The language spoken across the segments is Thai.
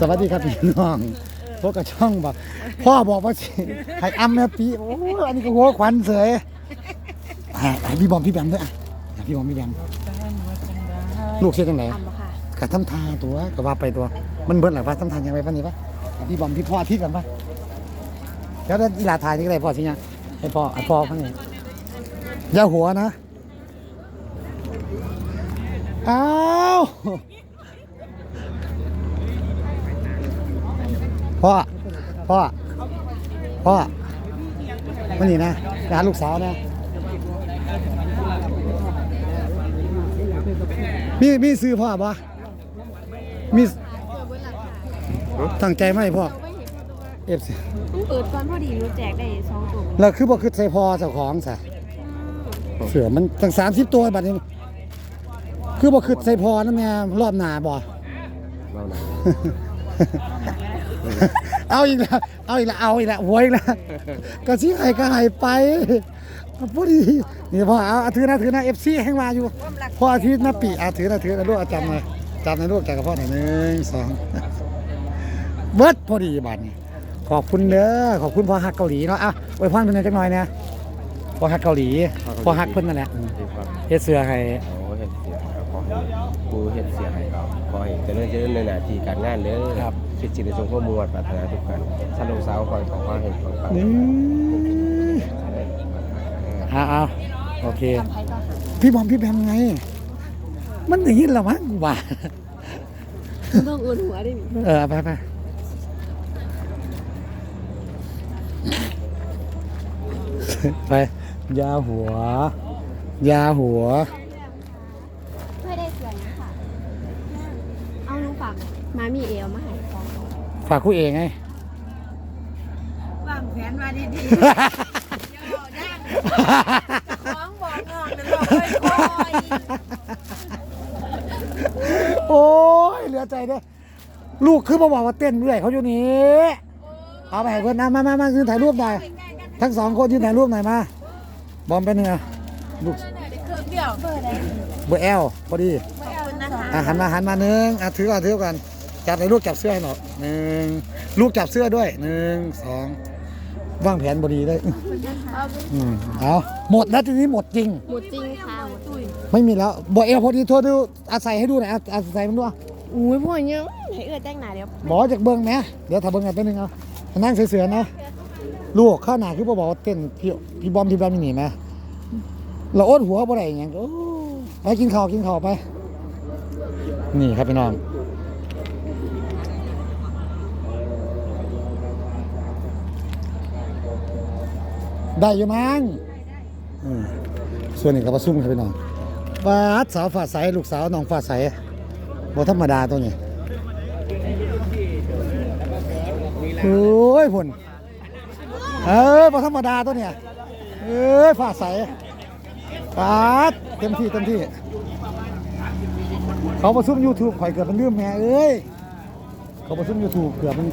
สวัสดีครับพี่น้องพวกกระช่องบอกพ่อบอกว่าสิให้อ้ำแม่ปีโอ้ยอันนี้ก็หัวขวัญเสยอะอะพี่บอมพี่แบมด้วยอะอะพี่บอมพี่แบมลูกเสียจังไหนทำปะค่ะกะทำทาตัวก็ว่าไปตัว มันเบิ้ลหรือว่าทำทายังไงปะนี่ปะอะพี่บอมพี่พ่อที่กันปะแล้วด้อีลาทายนี่ก็ได้พ่อสิยังให้พ่อให้พ่อข้างนี้อย่าหัวนะอ้าว พ่อ พ่อ พ่อมานี่นะไปหาลูกสาวนะ มีมีซื้อพ่อปะมีตั้งใจไหมพ่อเอฟซีต้องเปิดก่อนพอดีรู้แจกได้สองตัวแล้วคือบอกคือใส่พอเจ้าของซะเสือมันตั้งสามสิบตัวบัดนี้ คือบอกคือใส่พอนะแม่รอบหน้าบ่เราไหน เอาอีกแล้วเอาอีกแล้วเอาอีกแล้วโวยอีกแล้วก็สิให้ก็ให้ไปพอดีนี่พ่อเอาเอาถือนะถือนะเอฟซีแห้งมาอยู่พ่ออาทิตย์นะปีอาถือนะถือนะลูกเอาจำเลยจำนะลูกจากกับพ่อหน่อยหนึ่งสองเบิดพอดีบัดนี้ขอบคุณเด้อขอบคุณพ่อฮักเกาหลีเนาะอะไว้พรเพิ่นหน่อยจักหน่อยนะพ่อฮักเกาหลีพ่อฮักเพิ่นนั่นแหละอืมดีครับเฮ็ดเสื้อให้ โอ้เห็ดเสียครับขอให้กูเห็ดเสียให้ขอให้เจริญเจริญในหน้าที่การงานเด้อคิดจิตในทรงข้อมูลปรารถนาทุกกันสนุกสาวก่อนขอความเห็นของปังนี่อ่าเอาโอเคทำไพ่ต่อค่ะพี่บอมพี่แบมไง มันอย่างนี้เหรอมั้งว่าต้องอุ่นหัวดิเออไปไปไปยาหัวยาหัว เพื่อได้เสียงนะค่ะ เอาลูกฝาก มามีเอวมาให้สองตัวฝากคู่เองไง วางแผนมาดีๆของบอกงอกเดี๋ยวบอกค่อยโอ้ยเหลือใจเด้อลูกคือมาบอกว่าเต้นเรื่อยเขาอยู่นี่เอาไปให้เพื่อนนะมามามายืนถ่ายรูปหน่อยทั้งสองคนยืนถ่ายรูปหน่อยมาบอมเป็นไงลูกๆเครื่องเดียวเบอร์ใดเบอร์แอลพอดี ขอบคุณนะคะ อะหันมาหันมาหนึ่งอะถือก่อนถือก่อน จับในลูกจับเสื้อให้หน่อยหนึ่งลูกจับเสื้อด้วยหนึ่งสองวางแผนบดีเลยอืมเอาหมดแล้วทีนี้หมดจริง หมดจริงค่ะหมดตุ้ยไม่มีแล้วเบอร์แอลพอดีโทษดูอาศัยให้ดูหน่อยอะอาศัยมันด้วยอุ้ยพ่อยังให้เอื้อแจ้งหนาเดี๋ยวบอกจากเบิ้งไหมเดี๋ยวถ้าเบิ้งกันแป๊บนึงเอานั่งเสือๆนะลูกข้าวหนาคือบ่บอกว่าเต้นพี่พี่บอมพี่บอมมีหนีไหมเราโอดหัวบ่ได้อหย่างโอ้ไปกินข้าวกินข้าวไป นี่ครับพี่น้อง ได้อยู่มั้งอืมส่วนนี้ก็ประซุ่มครับพี่น้องฟ้าสาวฟ้าใสลูกสาวน้องฟ้าใสบ่ธรรมดาตัวนี้โอ้ยพุ่นเอ้ยพอธรรมดาตัวเนี่ยเอ้ยฝ่าใสปาดเต็มที่เต็มที่ เขาประชุมยูทูบข่อยเกือบมันลืมแม่เอ้ยเขาประชุมยูทูบเกือบมัน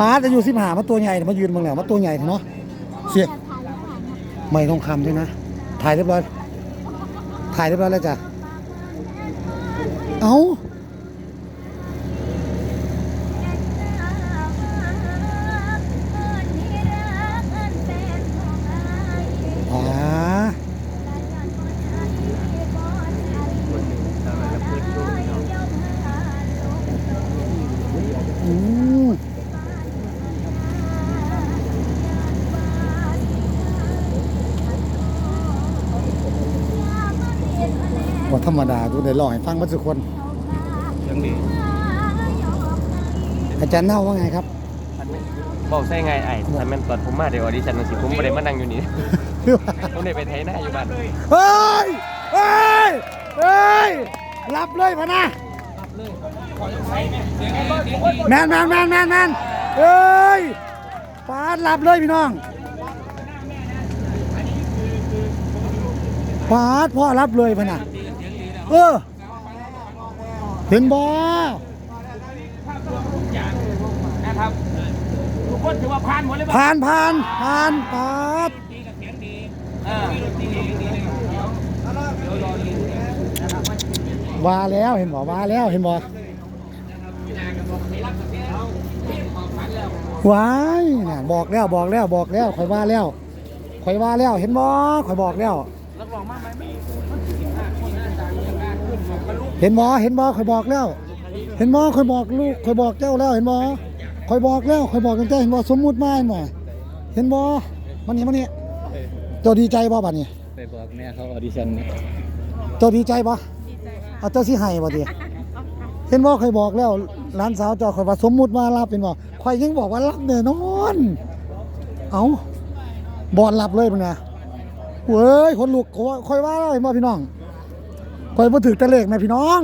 ปาจะอยู่สิบหามาตัวใหญ่มายืนมองแล้วมาตัวใหญ่เนาะเสียไม่ต้องคำด้วยนะ ถ่ายเรียบร้อย ถ่ายเรียบร้อยแล้วจ้ะ เอา้าอืม ว่าธรรมดาดูได้ลองให้ฟังเบัสุกคนยังดีอาจารย์เน่าว่าไงครับ บอกใช่ไงไอ้ทันแม่นตอนผมมาเดี๋ยวออดิชั่นมาสิผมไม่ได้มานั่งอยู่นี่ ผมได้ไปไทยหน้าอยู่บ้านเฮ้ย เฮ้ย เฮ้ย รับเลยพะนะแมนแมนแมนแมนแมนเฮ้ยปาดรับเลยพี่น้องปาดพ่อรับเลยพะนะ เออ เห็นบอนะครับทุกคนถือว่าผ่านหมดเลยผ่านผ่านผ่านปาดว่าแล้วเห็นบ่ว่าแล้วเห็นบ่ว้ายน่ะบอกแล้วบอกแล้วบอกแล้วข่อยว่าแล้วข่อยว่าแล้วเห็นบ่ข่อยบอกแล้ว เห็นบ่เห็นบ่ข่อยบอกแล้ว เห็นบ่ข่อยบอกลูกข่อยบอกเจ้าแล้วเห็นบ่ข่อยบอกแล้วข่อยบอกตั้งแต่เห็นบ่สมมุติมาเห็นบ่เห็นบ่มันนี่มันนี่เจ้าดีใจบ่บัดนี้ไปบอกแม่เขาออดิชั่นนี่เจ้าดีใจปะเอาเจ้าสิให้บ่ดิเห็นบ่เคยบอกแล้วหลานสาวเจ้าเคยว่าสมมุติว่ารับเป็นบ่ข่อยยังบอกว่ารับแน่นอน เอาบอดรับเลยมึงนะเว้ยคนลุกข่อยว่าข่อยว่าเห็นบ่พี่น้อง ข่อยบ่ถึกแตะเลขแม่พี่น้อง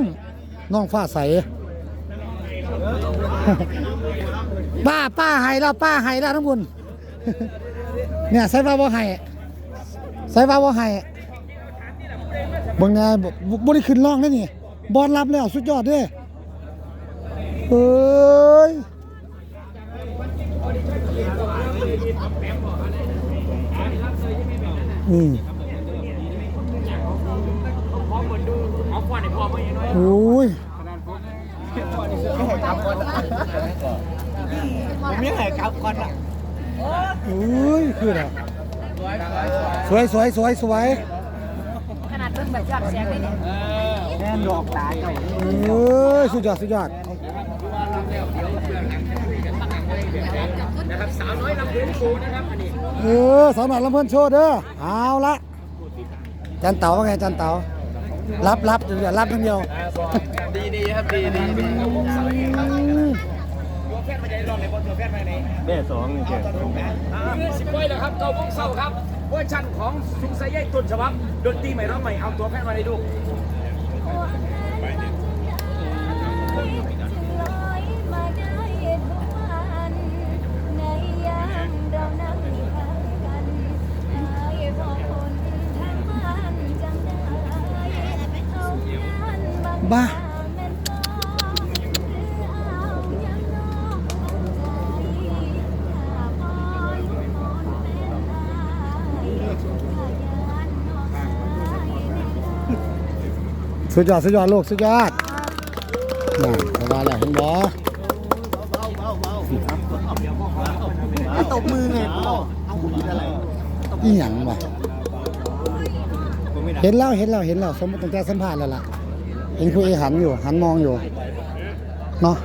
น้องฟ้าใส ป้าป้าให้แล้วป้าให้แล้วทั้งบุญเนี่ยใส่ว่าบ่ให้ใส่ว่าบ่ให้บางแนวบ่ได้ขึ้นร่องแล้นี่บอลรับแล้วสุดยอดเด้เอ้ยอืมโอ้ย ผมยับก่อนอะโอ้ยคืออะสวยสวยสวยสวยขนาดเพิ่งแบบยอดเสียงเลยเนี่ยแม่นดอกตาเจ้าเอ้ยสุดยอดสุดยอดนะครับสาวน้อยลำพูนฟูนะครับอันนี้เออสาวน่อยลำเพิ่นโชว์เด้อเอาละจันเต๋าว่าไงจันเต๋ารับรับเดี๋ยวรับทั้งเดียวดีดีครับดีดี ดีอืมแม่สองนี่แกสิบไว้แล้วครับเก้าโมงเช้าครับเวอร์ชันของสุงสายใยต้นฉบับดนตรีใหม่ร้องใหม่เอาตัวแพทย์มาในดู สุดยอดสุดยอดลูกสุดยอดนั่นเขาว่าแล้วเห็นบ่ตบมือไงพ่อเอาคุณกินอะไรอีหยังบ่เห็นแล้วเห็นแล้วเห็นแล้วสมมติตั้งแต่สัมภาษณ์แล้วล่ะเห็นคุยหันอยู่ หันมองอยู่เนาะ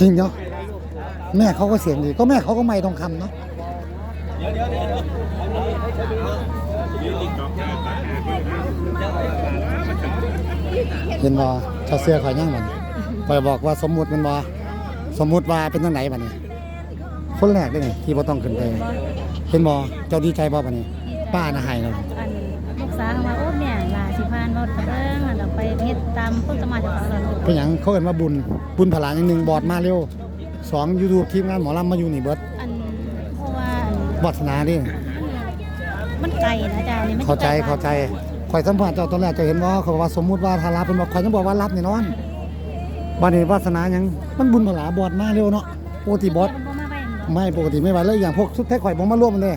จริงเนาะแม่เขาก็เสียงดีก็แม่เขาก็ไม่ทองคำเนาะ เห็นบ่เจ้าเสื้อข่อยย่างมันข่อยบอกว่าสมมุติมันบ่สมมุติว่าเป็นจังไหนบัดนี้ คนแรกได้ไงที่บ่ต้องขึ้นไปเห็นบ่เจ้าดีใจบ่บัดนี้ ป้าน่ะให้แล้วอันลูกสาวมาโอ้เนี่ยลาสิพานรถกระเบิ้งแล้วเราไปเฮ็ดตามพุทธมาจากเราลูกเป็นหยังเขาเอิ้นว่าบุญบุญพลาอย่างหนึ่งบอดมาเร็วสอง YouTube ทีมงานหมอลำมาอยู่นี่เบิดอันเพราะว่าอันวาสนาดิมันไกลนะจ๊ะนี่มันเข้าใจไกลมกเข้าใจ ข่อยสัมภาษณ์เจ้าตอนแรกเจะเห็นว่าเขาบอกว่าสมมุติว่าถ้ารับเป็นบอกข่อยจะบอกว่ารับแน่นอนบัดนี้วาสนาหยังมันบุญพลาบอดมาเร็วเนาะปกติบอดมันบ่มาไว้หรอกไม่ปกติไม่ไหวแล้วอย่างพวกสุดแท้ข่อยบ่มาร่วมมันเลย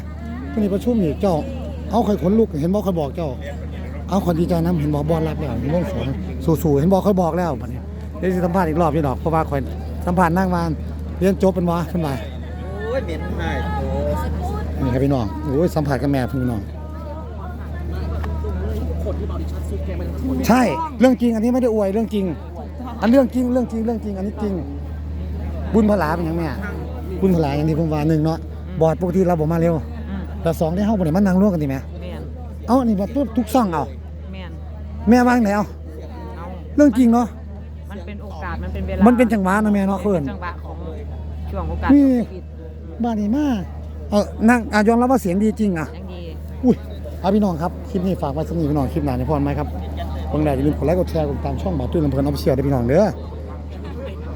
พรุ่งนี้ประชุมอีกเจ้า เอาข่อยขนลุกเห็นบอกข่อยบอกเจ้า เอาคนดีใจนํเห็นบอกบอลรับแล้วเรื่องสองสู่ๆเห็นบอกข่อยบอกแล้วบัดนี้เดี๋ยวสิสัมภาษณ์อีกรอบพี่ดอกเพราะว่าข่อยสัมภาษณ์นั่งมาเรียนจบเป็นว่าขึ้นมาโอ้ยเหม็นมากโอ้นี่ครับพี่น้องโอ้ยสัมผัสกับแม่พี่น้อง ใช่ เรื่องจริงอันนี้ไม่ได้อวยเรื่องจริง อันเรื่องจริงเรื่องจริงเรื่องจริง อันนี้จริง บุญพลาเป็นหยังแม่บุญพลาอย่างที่ผมว่าหนึ่งเนาะบอดปกติเราบอกมาเร็วแต่สองได้เฮาบ่ได้มานั่งร่วมกันดีไหมแม่นเอาอันนี้แบบปุ๊บทุกซ่องเอาแม่นแม่วางไหนเอาเอาเรื่องจริงเนาะ มันเป็นโอกาส มันเป็นเวลา มัมันเป็นจังหวะนะแม่เนาะเพิ่นจังหวะของช่วงโอกาสนี่ปิดบ้านนี้มาเออนั่งอะยอมรับว่าเสียงดีจริงอะยังดีอุ้ยเอาพี่น้องครับคลิปนี้ฝากไว้สำหรับพี่น้องคลิปหน้าในพรไหมครับบางแดอย่าลืมกดไลค์กดแชร์กดติดตามช่องหมอตุ้ยลำเพลินออฟฟิเชียลด้วยพี่น้องเด้อ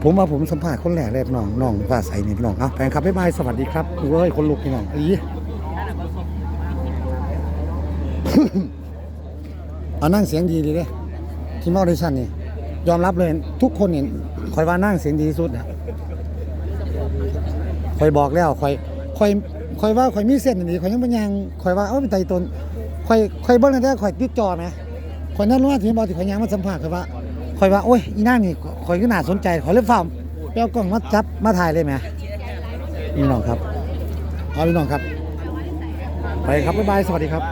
ผมมาผมสัมภาษณ์คนแรกเลยพี่น้องน้องฟ้าใส่นี่พี่น้องเอาแฟนคลับบ๊ายบายสวัสดีครับเว้ยคนลุกพี่น้องอีเอานั่งเสียงดีดีเด้ที่มาออดิชันนี่ยอมรับเลยทุกคนเนี่คอยว่านั่งเสียงดีที่สุดอะคอยบอกแล้วคอยคอย คอยว่าคอยมีเส้นอันนี้คอยยังเป็นยังคอยว่าเอ้าเป็นไตตนคอยคอยเบิ้งแต่คอยติดจอไหมคนนั้นรู้ว่าที่บอกที่ข่อยยังมาสัมภาษณ์ข่อยว่าข่อยว่าโอ้ยอีนางนี่ข่อยก็น่าสนใจข่อยเลยฟ้าวไปเอากล้องมาจับมาถ่ายเลยไหมพี่น้องครับเอาพี่น้องครับ ไปครับบ๊ายบายสวัสดีครับ